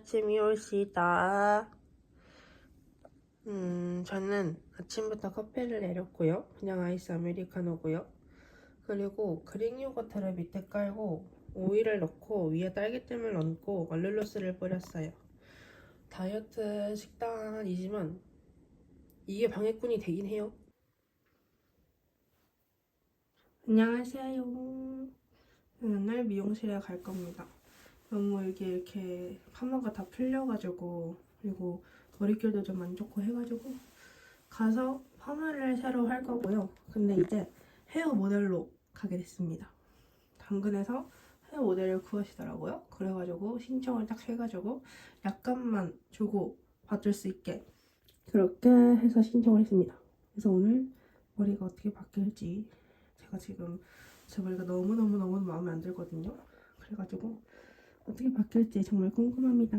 아침이 올시다. 음, 저는 아침부터 커피를 내렸고요. 그냥 아이스 아메리카노고요. 그리고 그릭 요거트를 밑에 깔고 오일을 넣고 위에 딸기잼을 얹고 얼룰로스를 뿌렸어요. 다이어트 식단이지만 이게 방해꾼이 되긴 해요. 안녕하세요. 오늘 미용실에 갈 겁니다. 너무 이게 이렇게 파마가 다 풀려가지고 그리고 머릿결도 좀 안 좋고 해가지고 가서 파마를 새로 할 거고요. 근데 이제 헤어 모델로 가게 됐습니다. 당근에서 헤어 모델을 구하시더라고요. 그래가지고 신청을 딱 해가지고 약간만 주고 봐줄 수 있게 그렇게 해서 신청을 했습니다. 그래서 오늘 머리가 어떻게 바뀔지 제가 지금 제 머리가 너무너무너무 마음에 안 들거든요. 그래가지고 어떻게 바뀔지 정말 궁금합니다.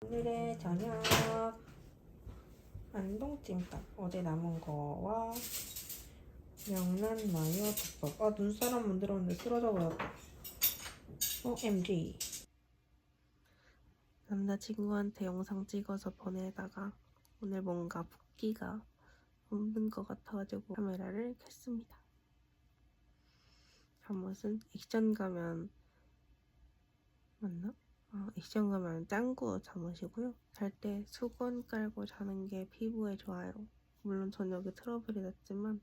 오늘의 저녁. 안동찜닭 어제 남은 거와 명란 마요 덮밥. 아 눈사람 만들었는데 쓰러져 버렸다. OMG 남자친구한테 영상 찍어서 보내다가 오늘 뭔가 붓기가 없는 것 같아가지고 카메라를 켰습니다 잠옷은 액션 가면 맞나? 어, 액션 가면 짱구 잠옷이고요. 잘 때 수건 깔고 자는 게 피부에 좋아요. 물론 전 여기 트러블이 났지만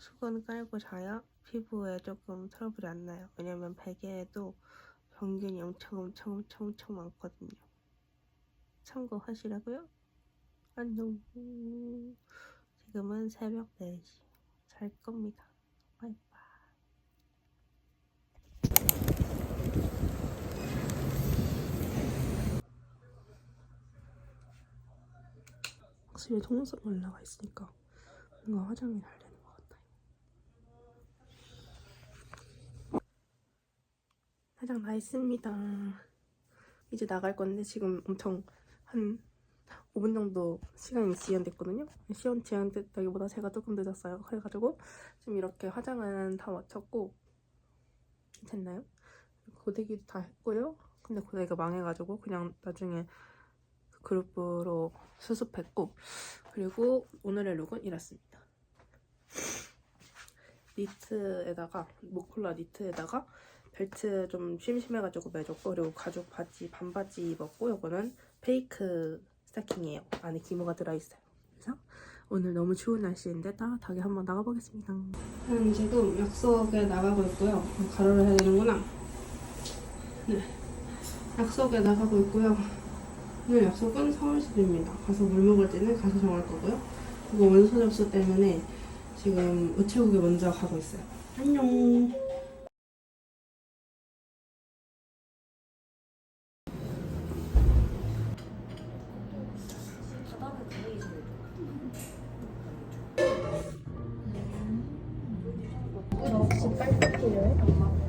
수건 깔고 자야 피부에 조금 트러블이 안 나요. 왜냐면 베개에도 병균이 엄청 엄청 엄청 엄청 많거든요. 참고하시라고요. 안녕. 지금은 새벽 4시. 잘 겁니다. 바이바이. 확실히 속눈썹 올라가 있으니까 뭔가 화장이 잘 되는 것 같아요. 화장 다 했습니다. 이제 나갈 건데 지금 엄청 한 5분 정도 시간이 지연됐거든요. 시간 지연됐다기보다 제가 조금 늦었어요. 그래가지고 지금 이렇게 화장은 다 마쳤고 됐나요? 고데기도 다 했고요. 근데 고데기가 망해가지고 그냥 나중에 그룹으로 수습했고 그리고 오늘의 룩은 이렇습니다. 니트에다가 모콜라 니트에다가 벨트 좀 심심해가지고 매줬고 그리고 가죽 바지 반바지 입었고 이거는 페이크 스타킹이에요. 안에 기모가 들어있어요. 그래서 오늘 너무 추운 날씨인데 따뜻하게 한번 나가보겠습니다. 저는 지금 약속에 나가고 있고요. 가로를 해야 되는구나. 네. 약속에 나가고 있고요. 오늘 약속은 서울숲입니다. 가서 뭘 먹을지는 가서 정할 거고요. 그리고 원서 접수 때문에 지금 우체국에 먼저 가고 있어요. 안녕.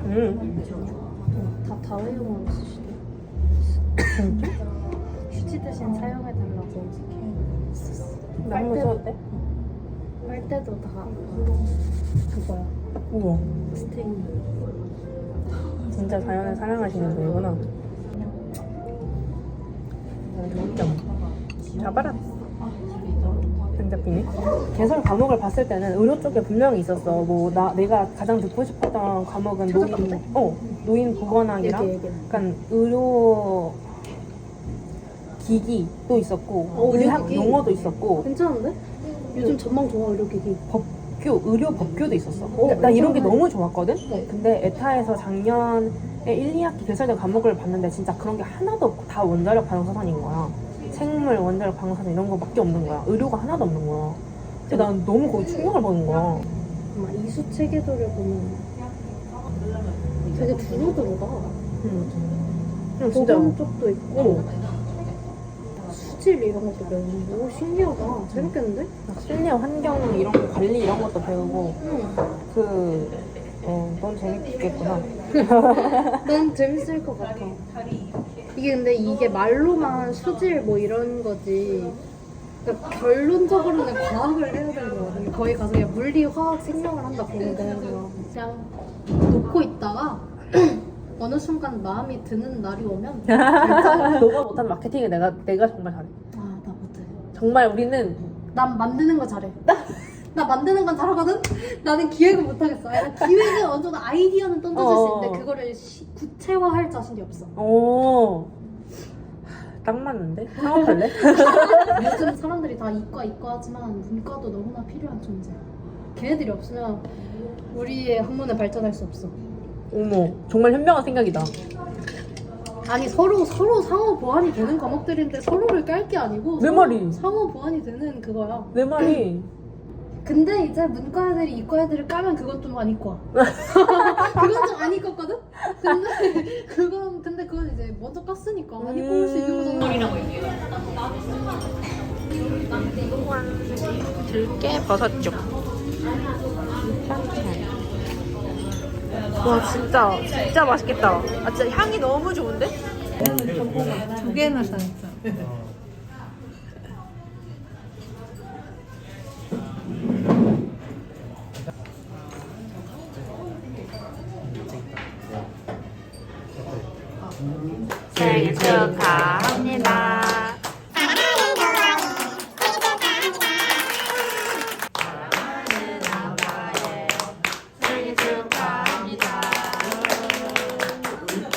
응. 다 다회용으로 쓰시네. 대신 사용해달라고 했었어. 나한번 써도 돼? 빨대도 다 그거야. 우와. 스테인. 진짜 자연을 사랑하시는 분이구나. 점점 잡아라. 안 잡히네. 개설 과목을 봤을 때는 의료 쪽에 분명히 있었어. 뭐 나 내가 가장 듣고 싶었던 과목은 노인, 어 노인 보건학이랑. 약간 의료 기기도 있었고 어, 의학 의료기기? 용어도 있었고 괜찮은데? 요즘 전망 좋아 의료기기. 법규 의료 법규도 있었어. 어, 나 이런 게. 너무 좋았거든. 네. 근데 에타에서 작년에 1, 2학기 개설된 과목을 봤는데 진짜 그런 게 하나도 없고 다 원자력 사상인 거야. 생물, 원자력, 방사능 이런 거밖에 없는 거야. 의료가 하나도 없는 거야. 근데 난 너무 거기 충격을 받은 거야. 아마 이수 체계도를 보면 되게 두루두루다. 그냥 진짜 보건 쪽도 있고 어, 수질 이런 것도 배우고 오 신기하다. 재밌겠는데? 막 실내 환경 이런 거 관리 이런 것도 배우고 응. 그 어, 넌 재밌겠구나. 난 재밌을 것 같아. 이게 근데 이게 말로만 수질 뭐 이런 거지. 그러니까 결론적으로는 과학을 해야 되는 거거든요. 거기 가서 그냥 물리, 화학, 생명을 한다 보면 되는 거야. 그냥 놓고 있다가 어느 순간 마음이 드는 날이 오면. 너가 못한 마케팅을 내가 내가 정말 잘해. 아, 나 못해. 정말 우리는 난 만드는 거 잘해. 나 만드는 건 잘하거든? 나는 기획은 못하겠어. 아니, 기획은 어느 정도 아이디어는 던져줄 수 어. 있는데 그거를 시- 구체화할 자신이 없어. 오. 딱 맞는데? 창업할래? 요즘 사람들이 다 이과 이과 하지만 문과도 너무나 필요한 존재야. 걔네들이 없으면 우리의 학문은 발전할 수 없어. 어머, 정말 현명한 생각이다. 아니 서로 서로 상호 보완이 되는 과목들인데 서로를 깔 게 아니고 내 서로 말이. 상호 보완이 되는 그거야. 내 말이 근데 이제 문과 애들이 이과 애들을 까면 그건 좀 아니과. 그건 좀 아니거든. 근데 그건 근데 그건 이제 먼저 깠으니까 아니 뽑을 수 있는 거잖아. 들깨 버섯죽. 와 진짜 진짜 맛있겠다. 아 진짜 향이 너무 좋은데? 두 개나 샀어. 생일 축하합니다.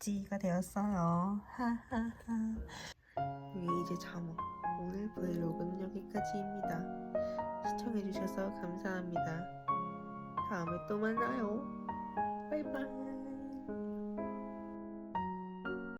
지가 되었어요. 하하하. 이게 이제 잠옷. 오늘 브이로그는 여기까지입니다. 시청해주셔서 감사합니다. 다음에 또 만나요. 바이바이.